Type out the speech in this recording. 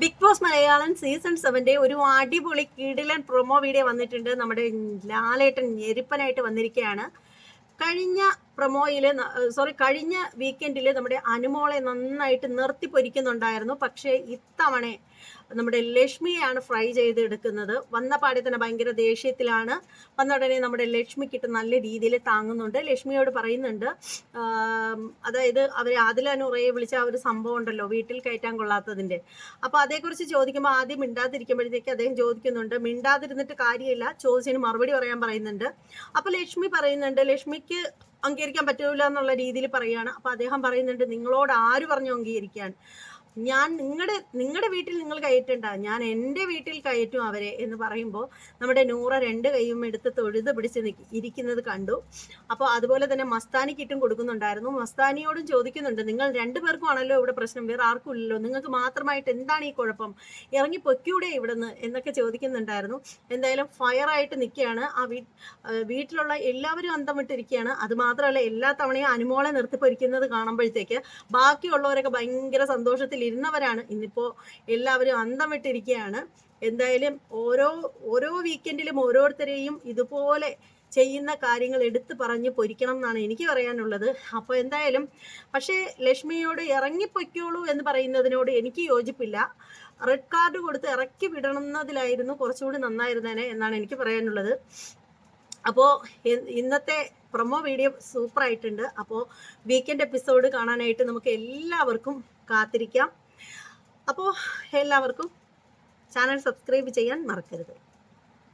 Big Boss Malayalam season സെവന്റെ ഒരു അടിപൊളി കിടിലൻ പ്രൊമോ വീഡിയോ വന്നിട്ടുണ്ട്. നമ്മുടെ ലാലേട്ടൻ ഞെരിപ്പനായിട്ട് വന്നിരിക്കുകയാണ്. കഴിഞ്ഞ പ്രൊമോയിൽ സോറി കഴിഞ്ഞ വീക്കെൻഡിൽ നമ്മുടെ അനുമോളെ നന്നായിട്ട് നിർത്തി പൊരിക്കുന്നുണ്ടായിരുന്നു. പക്ഷേ ഇത്തവണ നമ്മുടെ ലക്ഷ്മിയെയാണ് ഫ്രൈ ചെയ്ത് എടുക്കുന്നത് വന്ന പാടെ തന്നെ ഭയങ്കര ദേഷ്യത്തിലാണ്. വന്ന ഉടനെ നമ്മുടെ ലക്ഷ്മിക്കിട്ട് നല്ല രീതിയിൽ താങ്ങുന്നുണ്ട്. ലക്ഷ്മിയോട് പറയുന്നുണ്ട് അതായത് അവർ ആദിലനുറയെ വിളിച്ച ആ ഒരു സംഭവം ഉണ്ടല്ലോ വീട്ടിൽ കയറ്റാൻ കൊള്ളാത്തതിന്റെ അപ്പോൾ അതേക്കുറിച്ച് ചോദിക്കുമ്പോൾ ആദ്യം മിണ്ടാതിരിക്കുമ്പോഴത്തേക്ക് അദ്ദേഹം ചോദിക്കുന്നുണ്ട് മിണ്ടാതിരുന്നിട്ട് കാര്യമില്ല. ചോദിച്ചതിന് മറുപടി പറയാൻ പറയുന്നുണ്ട്. അപ്പോൾ ലക്ഷ്മി പറയുന്നുണ്ട് ലക്ഷ്മിക്ക് അംഗീകരിക്കാൻ പറ്റൂല എന്നുള്ള രീതിയിൽ പറയുകയാണ്. അപ്പോൾ അദ്ദേഹം പറയുന്നുണ്ട് നിങ്ങളോട് ആര് പറഞ്ഞു അംഗീകരിക്കാൻ. ഞാൻ നിങ്ങളുടെ നിങ്ങളുടെ വീട്ടിൽ നിങ്ങൾ കയറ്റണ്ട. ഞാൻ എന്റെ വീട്ടിൽ കയറ്റും അവരെ എന്ന് പറയുമ്പോൾ നമ്മുടെ നൂറ രണ്ട് കൈയും എടുത്ത് തൊഴുത് പിടിച്ച് നിൽക്കി ഇരിക്കുന്നത് കണ്ടു. അപ്പോൾ അതുപോലെ തന്നെ മസ്താനിക്കിട്ടും കൊടുക്കുന്നുണ്ടായിരുന്നു. മസ്താനിയോടും ചോദിക്കുന്നുണ്ട് നിങ്ങൾ രണ്ടു ആണല്ലോ ഇവിടെ പ്രശ്നം വേറെ ആർക്കും ഇല്ലല്ലോ. നിങ്ങൾക്ക് മാത്രമായിട്ട് എന്താണ് ഈ കുഴപ്പം? ഇറങ്ങി പൊക്കിയൂടെ ഇവിടുന്ന്? എന്നൊക്കെ ചോദിക്കുന്നുണ്ടായിരുന്നു. എന്തായാലും ഫയറായിട്ട് നിൽക്കുകയാണ് ആ, വീട്ടിലുള്ള എല്ലാവരും അന്തം വിട്ടിരിക്കുകയാണ് അത് മാത്രമല്ല എല്ലാ തവണയും അനുമോളെ നിർത്തിപ്പൊരിക്കുന്നത് കാണുമ്പോഴത്തേക്ക് ബാക്കിയുള്ളവരൊക്കെ ഭയങ്കര സന്തോഷത്തിൽ ഇരുന്നവരാണ് ഇന്നിപ്പോ എല്ലാവരും അന്തം വിട്ടിരിക്കുകയാണ് എന്തായാലും ഓരോ ഓരോ വീക്കെൻഡിലും ഓരോരുത്തരെയും ഇതുപോലെ ചെയ്യുന്ന കാര്യങ്ങൾ എടുത്തു പറഞ്ഞ് പൊരിക്കണം എന്നാണ് എനിക്ക് പറയാനുള്ളത്. അപ്പോൾ എന്തായാലും പക്ഷേ ലക്ഷ്മിയോട് ഇറങ്ങിപ്പൊയ്ക്കോളൂ എന്ന് പറയുന്നതിനോട് എനിക്ക് യോജിപ്പില്ല. റെഡ് കാർഡ് കൊടുത്ത് ഇറക്കി വിടണമെന്നതിലായിരുന്നു കുറച്ചുകൂടി നന്നായിരുന്നേനെ എന്നാണ് എനിക്ക് പറയാനുള്ളത്. അപ്പോൾ ഇന്നത്തെ പ്രൊമോ വീഡിയോ സൂപ്പർ ആയിട്ടുണ്ട് അപ്പോൾ വീക്കെൻഡ് എപ്പിസോഡ് കാണാനായിട്ട് നമുക്ക് എല്ലാവർക്കും കാത്തിരിക്കാം. അപ്പോൾ എല്ലാവർക്കും ചാനൽ സബ്സ്ക്രൈബ് ചെയ്യാൻ മറക്കരുത്.